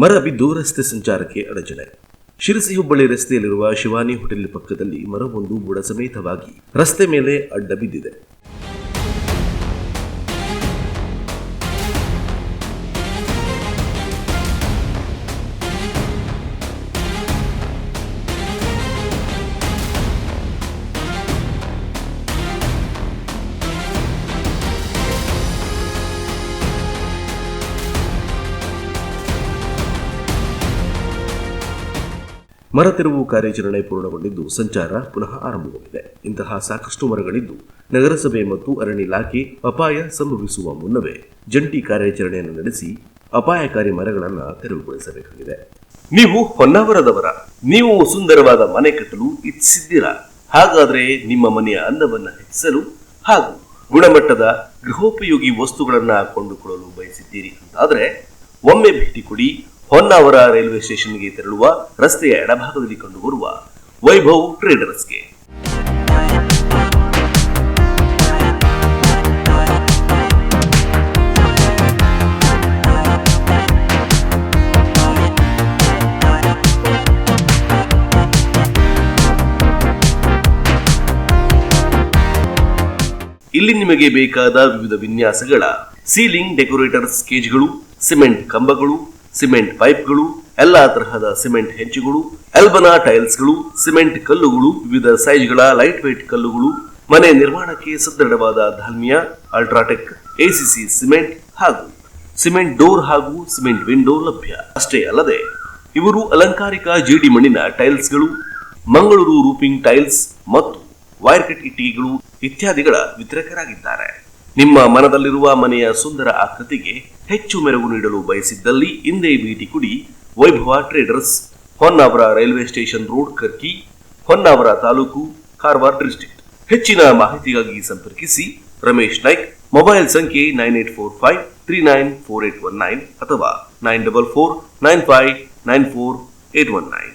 ಮರ ಬಿದ್ದು ರಸ್ತೆ ಸಂಚಾರಕ್ಕೆ ಅಡಚಣೆ. ಶಿರಸಿ ಹುಬ್ಬಳ್ಳಿ ರಸ್ತೆಯಲ್ಲಿರುವ ಶಿವಾನಿ ಹೋಟೆಲ್ ಪಕ್ಕದಲ್ಲಿ ಮರವೊಂದು ಬುಡಸಮೇತವಾಗಿ ರಸ್ತೆ ಮೇಲೆ ಅಡ್ಡ ಬಿದ್ದಿದೆ. ಮರ ತೆರವು ಕಾರ್ಯಾಚರಣೆ ಪೂರ್ಣಗೊಂಡಿದ್ದು ಸಂಚಾರ ಪುನಃ ಆರಂಭಗೊಂಡಿದೆ. ಇಂತಹ ಸಾಕಷ್ಟು ಮರಗಳಿದ್ದು ನಗರಸಭೆ ಮತ್ತು ಅರಣ್ಯ ಇಲಾಖೆ ಅಪಾಯ ಸಂಭವಿಸುವ ಮುನ್ನವೇ ಜಂಟಿ ಕಾರ್ಯಾಚರಣೆಯನ್ನು ನಡೆಸಿ ಅಪಾಯಕಾರಿ ಮರಗಳನ್ನು ತೆರವುಗೊಳಿಸಬೇಕಾಗಿದೆ. ನೀವು ಹೊನ್ನಾವರದವರ, ನೀವು ಸುಂದರವಾದ ಮನೆ ಕಟ್ಟಲು ಇಚ್ಛಿಸಿದ್ದೀರಾ? ಹಾಗಾದರೆ ನಿಮ್ಮ ಮನೆಯ ಅಂದವನ್ನು ಹೆಚ್ಚಿಸಲು ಹಾಗೂ ಗುಣಮಟ್ಟದ ಗೃಹೋಪಯೋಗಿ ವಸ್ತುಗಳನ್ನು ಕೊಂಡುಕೊಳ್ಳಲು ಬಯಸಿದ್ದೀರಿ ಅಂತಾದರೆ ಒಮ್ಮೆ ಭೇಟಿ ಕೊಡಿ ಹೊನ್ನಾವರ ರೈಲ್ವೆ ಸ್ಟೇಷನ್ಗೆ ತೆರಳುವ ರಸ್ತೆಯ ಎಡಭಾಗದಲ್ಲಿ ಕಂಡುಬರುವ ವೈಭವ್ ಟ್ರೇಡರ್ಸ್ಗೆ. ಇಲ್ಲಿ ನಿಮಗೆ ಬೇಕಾದ ವಿವಿಧ ವಿನ್ಯಾಸಗಳ ಸೀಲಿಂಗ್ ಡೆಕೋರೇಟರ್ಸ್ ಕೇಜ್ಗಳು, ಸಿಮೆಂಟ್ ಕಂಬಗಳು ಸಿಮೆಂಟ್ ಪೈಪ್ಗಳು, ಎಲ್ಲಾ ತರಹದ ಸಿಮೆಂಟ್ ಹೆಂಚುಗಳು ಎಲ್ಬನಾ ಟೈಲ್ಸ್ಗಳು, ಸಿಮೆಂಟ್ ಕಲ್ಲುಗಳು, ವಿವಿಧ ಸೈಜ್ಗಳ ಲೈಟ್ ವೈಟ್ ಕಲ್ಲುಗಳು, ಮನೆ ನಿರ್ಮಾಣಕ್ಕೆ ಸದೃಢವಾದ ಧಾಲ್ಮಿಯಾ ಅಲ್ಟ್ರಾಟೆಕ್ ಎಸಿಸಿ ಸಿಮೆಂಟ್ ಹಾಗೂ ಸಿಮೆಂಟ್ ಡೋರ್ ಹಾಗೂ ಸಿಮೆಂಟ್ ವಿಂಡೋ ಲಭ್ಯ. ಅಷ್ಟೇ ಅಲ್ಲದೆ, ಇವರು ಅಲಂಕಾರಿಕ ಜೇಡಿ ಮಣ್ಣಿನ ಟೈಲ್ಸ್ಗಳು, ಮಂಗಳೂರು ರೂಪಿಂಗ್ ಟೈಲ್ಸ್ ಮತ್ತು ವೈರ್ ಕಟ್ ಇಟ್ಟಿಗೆಗಳು ಇತ್ಯಾದಿಗಳ ವಿತರಕರಾಗಿದ್ದಾರೆ. ನಿಮ್ಮ ಮನದಲ್ಲಿರುವ ಮನೆಯ ಸುಂದರ ಆಕೃತಿಗೆ ಹೆಚ್ಚು ಮೆರುಗು ನೀಡಲು ಬಯಸಿದ್ದಲ್ಲಿ ಇಂದೇ ಭೇಟಿ ಕೊಡಿ Vaibhav traders, Honnavar railway station road Karki, Honnavar taluk, Karwar district ಹೆಚ್ಚಿನ ಮಾಹಿತಿಗಾಗಿ ಸಂಪರ್ಕಿಸಿ ರಮೇಶ್ ನಾಯ್ಕ್, ಮೊಬೈಲ್ ಸಂಖ್ಯೆ nine eight four five three nine four eight one nine ಅಥವಾ nine double four nine five nine four eight one nine.